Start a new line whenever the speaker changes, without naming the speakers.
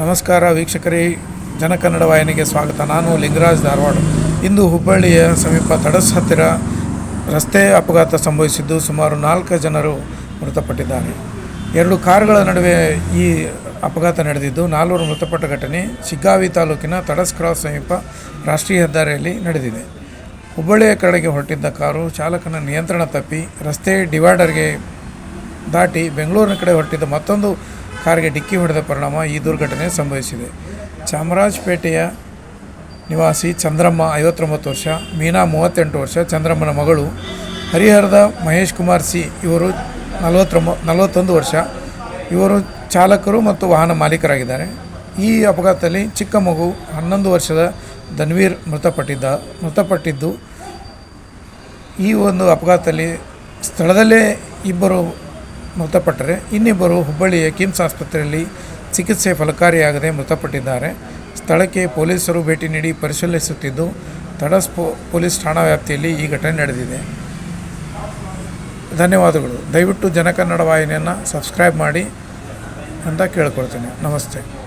ನಮಸ್ಕಾರ ವೀಕ್ಷಕರೇ ಜನಕನ್ನಡ ವಾಹಿನಿಗೆ ಸ್ವಾಗತ. ನಾನು ಲಿಂಗರಾಜ್ ಧಾರವಾಡ. ಇಂದು ಹುಬ್ಬಳ್ಳಿಯ ಸಮೀಪ ತಡಸ್ ಹತ್ತಿರ ರಸ್ತೆ ಅಪಘಾತ ಸಂಭವಿಸಿದ್ದು ಸುಮಾರು ನಾಲ್ಕು ಜನರು ಮೃತಪಟ್ಟಿದ್ದಾರೆ. ಎರಡು ಕಾರುಗಳ ನಡುವೆ ಈ ಅಪಘಾತ ನಡೆದಿದ್ದು ನಾಲ್ವರು ಮೃತಪಟ್ಟ ಘಟನೆ ಶಿಗ್ಗಾವಿ ತಾಲೂಕಿನ ತಡಸ್ ಕ್ರಾಸ್ ಸಮೀಪ ರಾಷ್ಟ್ರೀಯ ಹೆದ್ದಾರಿಯಲ್ಲಿ ನಡೆದಿದೆ. ಹುಬ್ಬಳ್ಳಿಯ ಕಡೆಗೆ ಹೊರಟಿದ್ದ ಕಾರು ಚಾಲಕನ ನಿಯಂತ್ರಣ ತಪ್ಪಿ ರಸ್ತೆ ಡಿವೈಡರ್ಗೆ ದಾಟಿ ಬೆಂಗಳೂರಿನ ಕಡೆ ಹೊರಟಿದ್ದ ಮತ್ತೊಂದು ಕಾರಿಗೆ ಡಿಕ್ಕಿ ಹೊಡೆದ ಪರಿಣಾಮ ಈ ದುರ್ಘಟನೆ ಸಂಭವಿಸಿದೆ. ಚಾಮರಾಜಪೇಟೆಯ ನಿವಾಸಿ ಚಂದ್ರಮ್ಮ ಐವತ್ತೊಂಬತ್ತು ವರ್ಷ, ಮೀನಾ ಮೂವತ್ತೆಂಟು ವರ್ಷ, ಚಂದ್ರಮ್ಮನ ಮಗಳು ಹರಿಹರದ ಮಹೇಶ್ ಕುಮಾರ್ ಸಿ, ಇವರು ನಲವತ್ತೊಂಬ, ನಲವತ್ತೊಂದು ವರ್ಷ. ಇವರು ಚಾಲಕರು ಮತ್ತು ವಾಹನ ಮಾಲೀಕರಾಗಿದ್ದಾರೆ. ಈ ಅಪಘಾತದಲ್ಲಿ ಚಿಕ್ಕ ಮಗು ಹನ್ನೊಂದು ವರ್ಷದ ಧನ್ವೀರ್ ಮೃತಪಟ್ಟಿದ್ದ, ಮೃತಪಟ್ಟಿದ್ದು ಈ ಒಂದು ಅಪಘಾತದಲ್ಲಿ ಸ್ಥಳದಲ್ಲೇ ಇಬ್ಬರು ಮೃತಪಟ್ಟರೆ ಇನ್ನಿಬ್ಬರು ಹುಬ್ಬಳ್ಳಿಯ ಕಿಮ್ಸ್ ಆಸ್ಪತ್ರೆಯಲ್ಲಿ ಚಿಕಿತ್ಸೆ ಫಲಕಾರಿಯಾಗದೆ ಮೃತಪಟ್ಟಿದ್ದಾರೆ. ಸ್ಥಳಕ್ಕೆ ಪೊಲೀಸರು ಭೇಟಿ ನೀಡಿ ಪರಿಶೀಲಿಸುತ್ತಿದ್ದು, ತಡಸ್ ಪೊಲೀಸ್ ಠಾಣಾ ವ್ಯಾಪ್ತಿಯಲ್ಲಿ ಈ ಘಟನೆ ನಡೆದಿದೆ. ಧನ್ಯವಾದಗಳು. ದಯವಿಟ್ಟು ಜನಕನ್ನಡ ವಾಹಿನಿಯನ್ನು ಸಬ್ಸ್ಕ್ರೈಬ್ ಮಾಡಿ ಅಂತ ಕೇಳ್ಕೊಳ್ತೇನೆ. ನಮಸ್ತೆ.